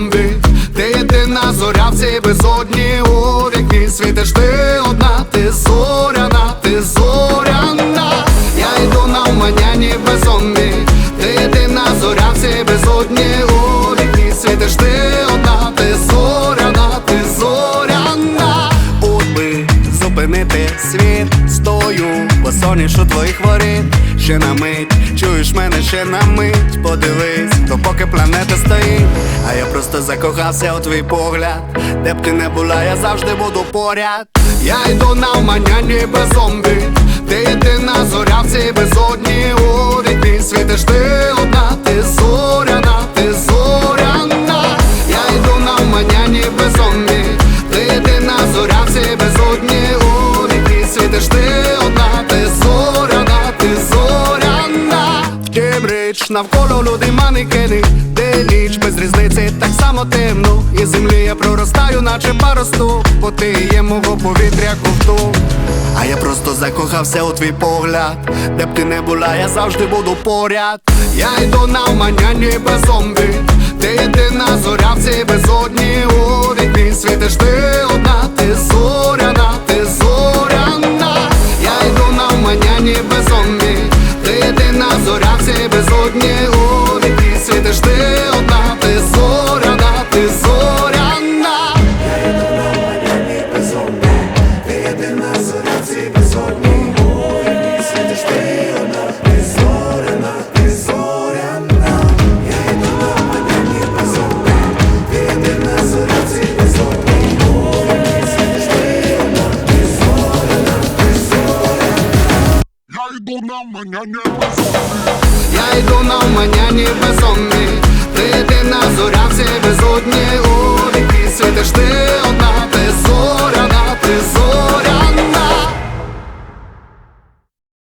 зомбі, ти єдина зоря в цій безодні. У вікні світиш ти одна, ти зоряна, ти зоряна, я йду на уманянні без зомбі, ти єдина зоря в цій безодні. У вікні світиш ти одна, ти зоряна, ти зоряна, От би зупинити світ, стою, босоніж у твоїх воріт Ще на мить, чуєш мене ще на мить, подивись, то поки планета стоїть, а я просто закохався у твій погляд, де б ти не була, я завжди буду поряд. Я йду на уманянні ніби зомбі, ти єдина зоря в цій безодні Навколо люди манекени. Де ніч без різниці, так само темно. І землі я проростаю, наче паросту. Бо ти є мого повітря ковту. А я просто закохався у твій погляд. Де б ти не була, я завжди буду поряд. Я йду на вманянні без зомбі. Ти єдина зоря в цій безодні У вікні світиш ти Я